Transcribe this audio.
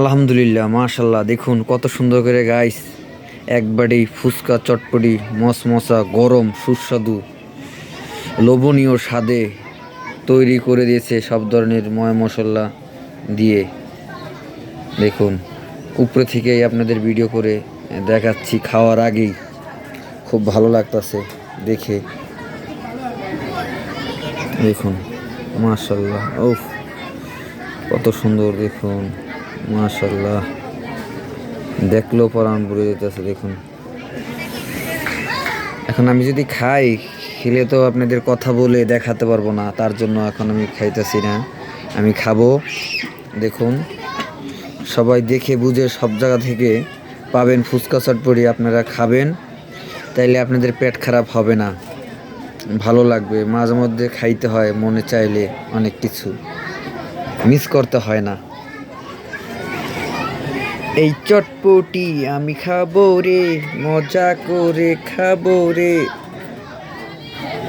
আলহামদুলিল্লাহ মাশাল্লাহ দেখুন, কত সুন্দর করে গাইস একবারেই ফুচকা চটপটি মশমশা গরম, সুস্বাদু, লোভনীয় স্বাদে তৈরি করে দিয়েছে সব ধরনের ময় মশলা দিয়ে। দেখুন, উপরে থেকেই আপনাদের ভিডিও করে দেখাচ্ছি খাওয়ার আগেই। খুব ভালো লাগতাছে দেখে। দেখুন মাশাল্লাহ ওফ কত সুন্দর, দেখুন। মাশাল্লাহ দেখলেও পরাণ ভরে যেতেছে, দেখুন। এখন আমি যদি খাই, খেলে তো আপনাদের কথা বলে দেখাতে পারব না, তার জন্য এখন আমি খাইতেছি না। আমি খাব, দেখুন। সবাই দেখে বুঝে সব জায়গা থেকে পাবেন ফুচকা চটপটি, আপনারা খাবেন। তাইলে আপনাদের পেট খারাপ হবে না। ভালো লাগবে, মাঝে মধ্যে খাইতে হয় মনে চাইলে অনেক কিছু। মিস করতে হয় না। এই চটপটি আমি খাব রে মজা করে খাব রে।